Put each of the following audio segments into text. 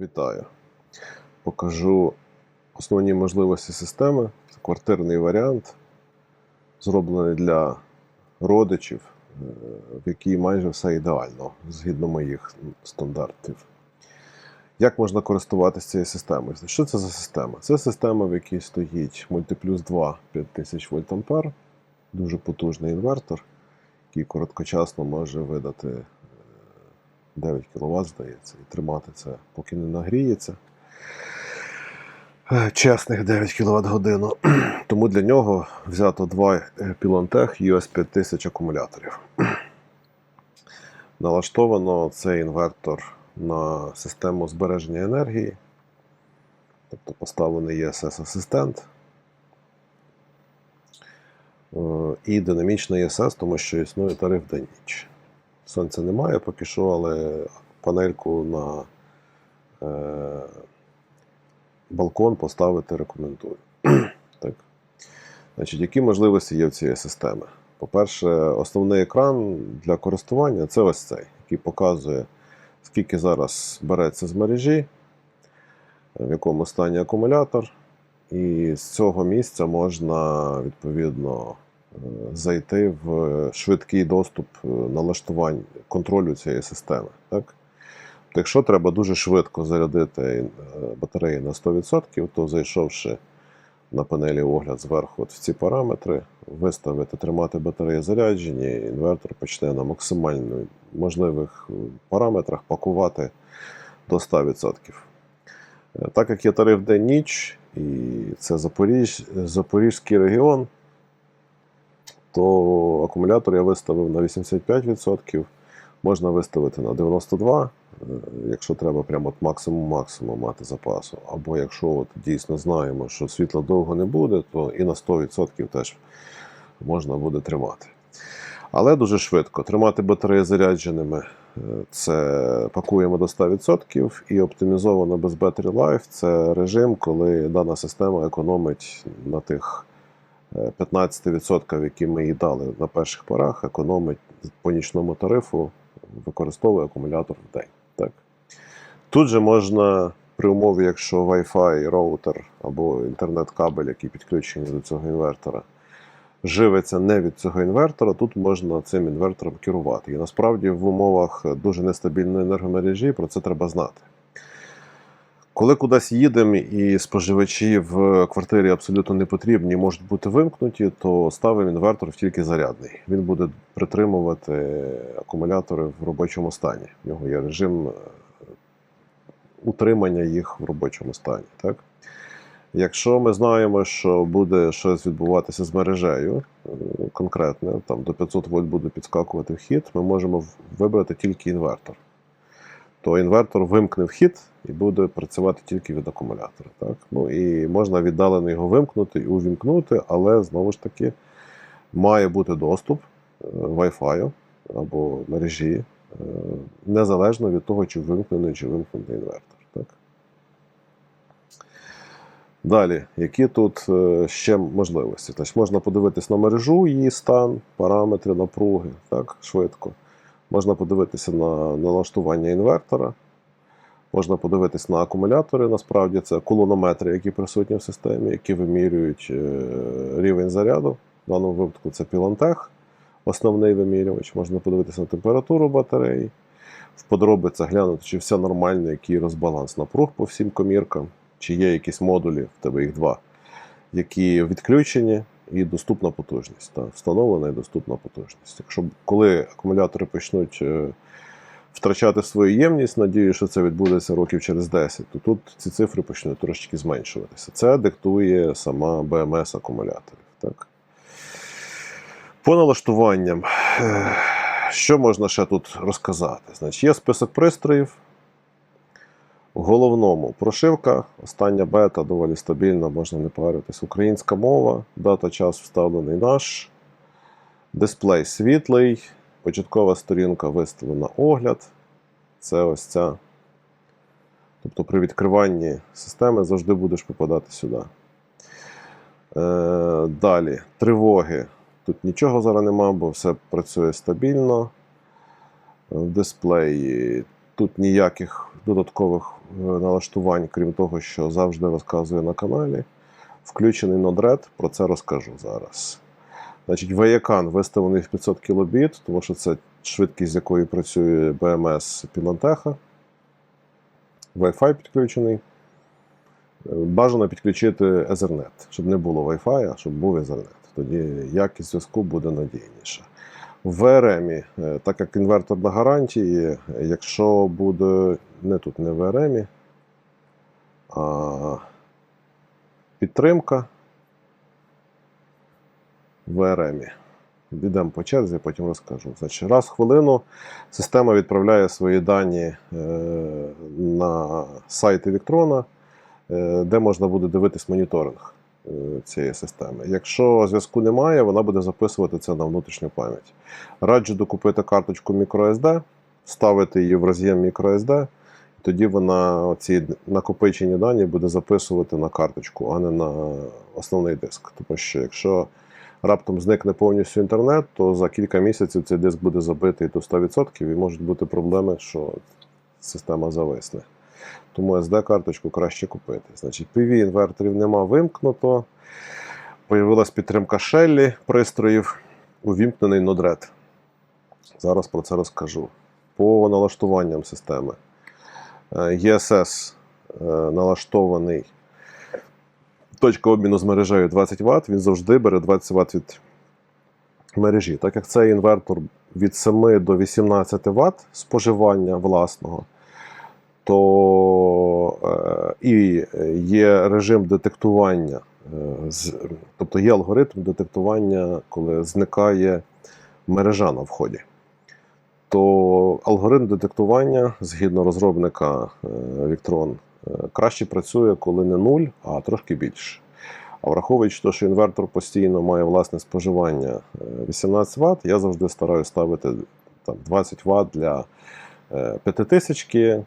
Вітаю. Покажу основні можливості системи. Це квартирний варіант, зроблений для родичів, е, в якій майже все ідеально, згідно моїх стандартів. Як можна користуватися цією системою? Що це за система? Це система, в якій стоїть мультиплюс 2 5000 вольт дуже потужний інвертор, який короткочасно може видати 9 кВт, здається, і тримати це, поки не нагріється. Е, Чесних 9 кВт годину. Тому для нього взято два е, Pilantech US 5000 акумуляторів. Налаштовано цей інвертор на систему збереження енергії. Тобто поставлений ESS-асистент. Е, І динамічний ESS, тому що існує тариф день-ніч. Сонця немає поки що, але панельку на е, балкон поставити рекомендую. так. Значить, які можливості є в цієї системи? По-перше, основний екран для користування це ось цей, який показує, скільки зараз береться з мережі, в якому стані акумулятор. І з цього місця можна відповідно зайти в швидкий доступ е, налаштувань контролю цієї системи. Так? Тобто, якщо треба дуже швидко зарядити е, батареї на 100%, то зайшовши на панелі огляд зверху от в ці параметри, виставити, тримати батареї заряджені, інвертор почне на максимально можливих е, параметрах пакувати до 100%. Е, Так як є тариф день-ніч, і це Запоріж, Запорізький регіон, то акумулятор я виставив на 85%, можна виставити на 92%, е, якщо треба прямо от максимум-максимум мати запасу. Або якщо от дійсно знаємо, що світла довго не буде, то і на 100% теж можна буде тримати. Але дуже швидко. Тримати батареї зарядженими е, це пакуємо до 100% і оптимізовано без Battery Life це режим, коли дана система економить на тих 15%, які ми їй дали на перших порах, економить по нічному тарифу, використовує акумулятор в день. Так. Тут же можна при умові, якщо Wi-Fi роутер або інтернет-кабель, який підключений до цього інвертора, живиться не від цього інвертора, тут можна цим інвертором керувати. І насправді в умовах дуже нестабільної енергомережі про це треба знати. Коли кудись їдемо і споживачі в квартирі абсолютно не потрібні, можуть бути вимкнуті, то ставимо інвертор тільки зарядний. Він буде притримувати акумулятори в робочому стані. В нього є режим е, утримання їх в робочому стані. Так? Якщо ми знаємо, що буде щось відбуватися з мережею е, конкретне, там до 500 вольт буде підскакувати вхід, ми можемо вибрати тільки інвертор. То інвертор вимкне вхід і буде працювати тільки від акумулятора. Так? Ну, і можна віддалено його вимкнути і увімкнути, але знову ж таки має бути доступ е, Wi-Fi або мережі, е, незалежно від того, чи вимкнений, чи вимкнений інвертор. Так? Далі, які тут е, ще можливості? Тобто можна подивитись на мережу, її стан, параметри напруги, так, швидко. Можна подивитися на налаштування інвертора. Можна подивитись на акумулятори, насправді це кулонометри, які присутні в системі, які вимірюють е, рівень заряду. В даному випадку це Pilantech, основний вимірювач. Можна подивитися на температуру батареї, в подробицях глянути, чи все нормально, який розбаланс напруг по всім коміркам, чи є якісь модулі, в тебе їх два, які відключені і доступна потужність. Та, встановлена і доступна потужність. Якщо коли акумулятори почнуть е, втрачати свою ємність, надію, що це відбудеться років через 10, то тут ці цифри почнуть трошки зменшуватися. Це диктує сама БМС акумуляторів. Так? По налаштуванням, що можна ще тут розказати? Значить, є список пристроїв. В головному прошивка, остання бета доволі стабільна, можна не паритись. Українська мова, дата час вставлений наш, дисплей світлий, початкова сторінка виставлена огляд. Це ось ця. Тобто при відкриванні системи завжди будеш попадати сюди. Е, далі, тривоги. Тут нічого зараз нема, бо все працює стабільно. В дисплеї Тут ніяких додаткових е, налаштувань, крім того, що завжди розказую на каналі. Включений Node-RED, про це розкажу зараз. Значить, VECAN виставлений в 500 кбіт, тому що це швидкість, з якою працює BMS Pylanteka. Wi-Fi підключений. Бажано підключити Ethernet, щоб не було Wi-Fi, а щоб був Ethernet. Тоді якість зв'язку буде надійніша. В VRM, е, так як інвертор на гарантії, якщо буде не тут не в VRM, а підтримка в VRM. Йдемо по черзі, потім розкажу. Значить, раз в хвилину система відправляє свої дані е, на сайт Віктрона, е, де можна буде дивитись моніторинг е, цієї системи. Якщо зв'язку немає, вона буде записувати це на внутрішню пам'ять. Раджу докупити карточку microSD, ставити її в роз'єм microSD, тоді вона ці накопичені дані буде записувати на карточку, а не на основний диск. Тому що якщо раптом зникне повністю інтернет, то за кілька місяців цей диск буде забитий до 100% і можуть бути проблеми, що система зависне. Тому SD-карточку краще купити. Значить, PV-інверторів нема вимкнуто. Появилась підтримка Shelly пристроїв, увімкнений Node-RED. Зараз про це розкажу. По налаштуванням системи. Е, ESS е, налаштований точка обміну з мережею 20 Вт, він завжди бере 20 Вт від мережі. Так як цей інвертор від 7 до 18 Вт споживання власного, то е, і є режим детектування, е, тобто є алгоритм детектування, коли зникає мережа на вході. То алгоритм детектування згідно розробника е, Victron краще працює, коли не 0, а трошки більше. А враховуючи те, що інвертор постійно має власне споживання е, 18 Вт, я завжди стараюся ставити там, 20 Вт для е, 5000,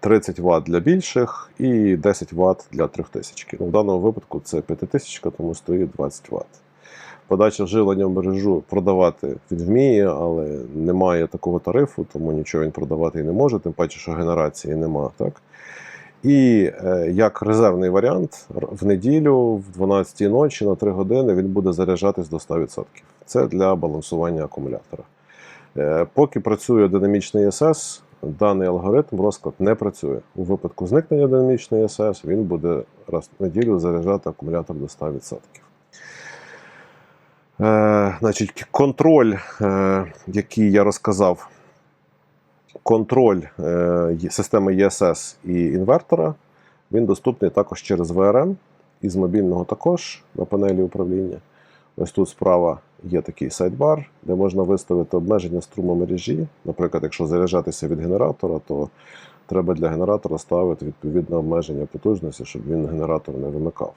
30 Вт для більших і 10 Вт для 3000. Ну, в даному випадку це 5000, тому стоїть 20 Вт. Подача живлення в мережу продавати він вміє, але немає такого тарифу, тому нічого він продавати і не може, тим паче, що генерації нема. Так? І е, як резервний варіант, в неділю, в 12 ночі на 3 години він буде заряджатись до 100%. Це для балансування акумулятора. Е, поки працює динамічний СС, даний алгоритм розклад не працює. У випадку зникнення динамічної СС він буде раз в неділю заряджати акумулятор до 100%. Е, значить, контроль, е, який я розказав, контроль е, системи ESS і інвертора, він доступний також через VRM і з мобільного також на панелі управління. Ось тут справа є такий сайдбар, де можна виставити обмеження струму мережі. Наприклад, якщо заряджатися від генератора, то треба для генератора ставити відповідне обмеження потужності, щоб він генератор не вимикав.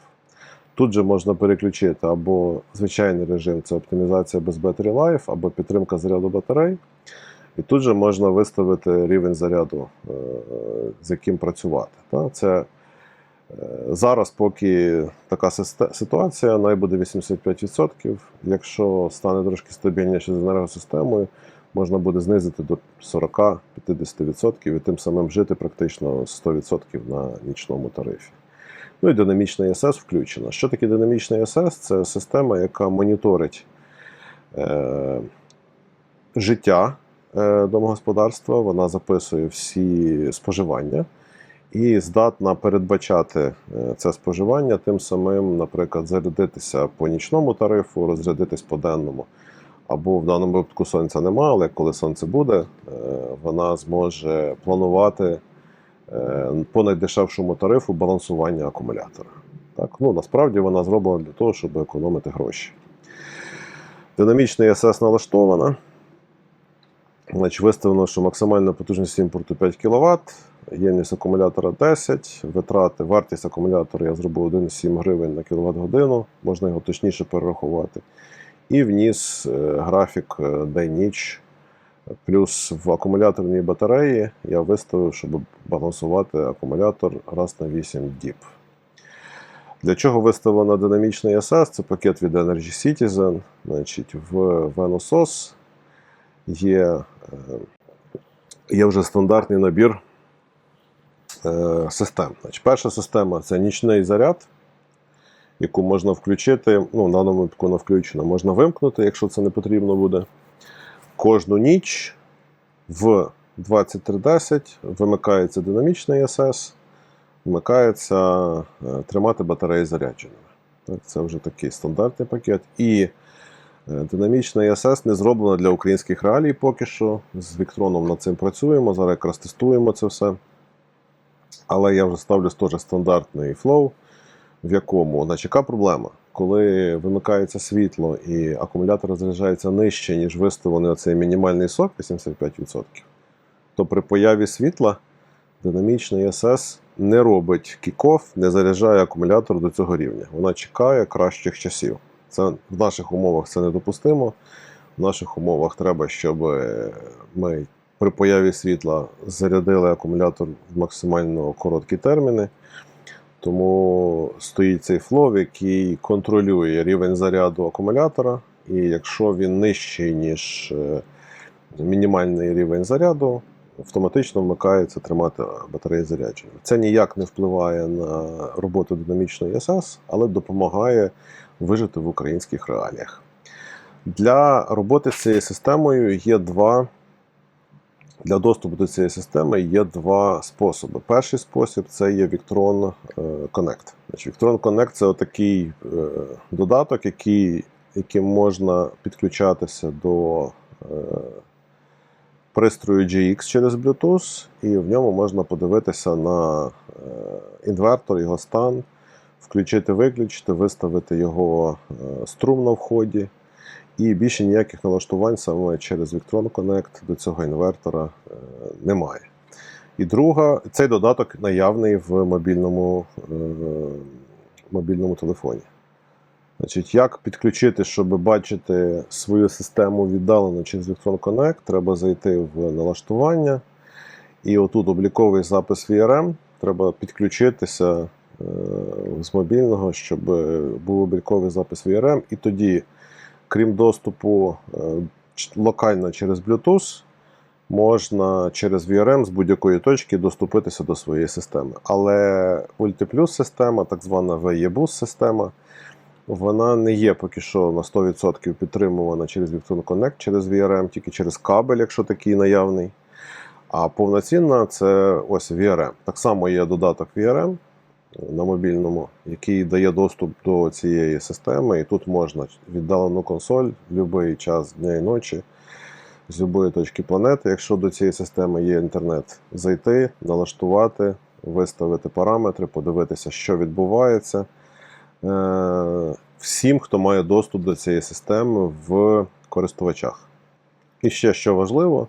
Тут же можна переключити або звичайний режим це оптимізація без Battery Life, або підтримка заряду батарей. І тут же можна виставити рівень заряду, е, з яким працювати. Це е, зараз, поки така ситуація, най буде 85%. Якщо стане трошки стабільніше з енергосистемою, можна буде знизити до 40-50% і тим самим жити практично 100% на нічному тарифі. Ну і динамічний СС включено. Що таке динамічний СС? Це система, яка моніторить е, життя е, домогосподарства, вона записує всі споживання і здатна передбачати е, це споживання, тим самим, наприклад, зарядитися по нічному тарифу, розрядитись по денному. Або в даному випадку сонця немає, але коли сонце буде, е, вона зможе планувати по найдешевшому тарифу балансування акумулятора. Так? Ну, насправді вона зроблена для того, щоб економити гроші. Динамічний СС налаштована. Значить, виставлено, що максимальна потужність імпорту 5 кВт, ємність акумулятора 10, витрати, вартість акумулятора я зробив 1,7 гривень на кВт годину, можна його точніше перерахувати. І вніс е, графік е, день-ніч. Плюс в акумуляторній батареї я виставив, щоб балансувати акумулятор раз на 8 діб. Для чого виставлено динамічний SS? Це пакет від Energy Citizen. Значить, в VenuSOS є е, є вже стандартний набір е, систем. Значить, перша система це нічний заряд, яку можна включити. Ну, в даному випадку вона включена, можна вимкнути, якщо це не потрібно буде. Кожну ніч в 23.10 вимикається динамічний СС, вмикається е, тримати батареї зарядженими. Так, це вже такий стандартний пакет. І е, динамічний СС не зроблено для українських реалій поки що. З Віктроном над цим працюємо. Зараз якраз тестуємо це все. Але я вже ставлю теж стандартний флоу, в якому значить, яка проблема? Коли вимикається світло і акумулятор заряджається нижче, ніж виставлений оцей мінімальний сок 85%, то при появі світла динамічний СС не робить кікоф, не заряджає акумулятор до цього рівня. Вона чекає кращих часів. Це в наших умовах це недопустимо. В наших умовах треба, щоб ми при появі світла зарядили акумулятор в максимально короткі терміни. Тому стоїть цей флов, який контролює рівень заряду акумулятора. І якщо він нижчий, ніж е, мінімальний рівень заряду, автоматично вмикається тримати батареї зарядженими. Це ніяк не впливає на роботу динамічної СС, але допомагає вижити в українських реаліях. Для роботи з цією системою є два. Для доступу до цієї системи є два способи. Перший спосіб це є Victron е, Connect. Victron Connect це такий додаток, який, яким можна підключатися до е, пристрою GX через Bluetooth, і в ньому можна подивитися на е, інвертор, його стан, включити, виключити, виставити його е, струм на вході. І більше ніяких налаштувань саме через Victron Connect до цього інвертора е, немає. І друга, цей додаток наявний в мобільному, е, мобільному телефоні. Значить, Як підключити, щоб бачити свою систему віддалено через Victron Connect, треба зайти в налаштування. І отут обліковий запис VRM. Треба підключитися е, з мобільного, щоб був обліковий запис VRM. І тоді крім доступу е, локально через Bluetooth, можна через VRM з будь-якої точки доступитися до своєї системи. Але UltiPlus система, так звана VE-Bus система, вона не є поки що на 100% підтримувана через Victron Connect, через VRM, тільки через кабель, якщо такий наявний. А повноцінна це ось VRM. Так само є додаток VRM, на мобільному, який дає доступ до цієї системи, і тут можна віддалену консоль в будь-який час дня і ночі з будь-якої точки планети. Якщо до цієї системи є інтернет, зайти, налаштувати, виставити параметри, подивитися, що відбувається. Е, Всім, хто має доступ до цієї системи в користувачах. І ще що важливо,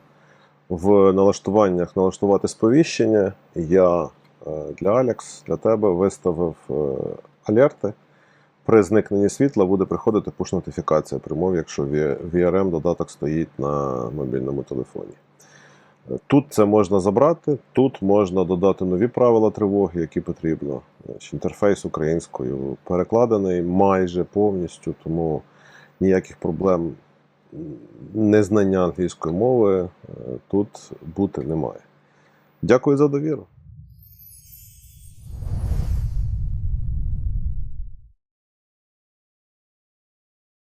в налаштуваннях налаштувати сповіщення. Я для Alex, для тебе виставив е, алерти. При зникненні світла буде приходити push-нотифікація при мові, якщо VRM додаток стоїть на мобільному телефоні. Е, Тут це можна забрати, тут можна додати нові правила тривоги, які потрібно. Інтерфейс українською перекладений майже повністю, тому ніяких проблем незнання англійської мови е, тут бути немає. Дякую за довіру.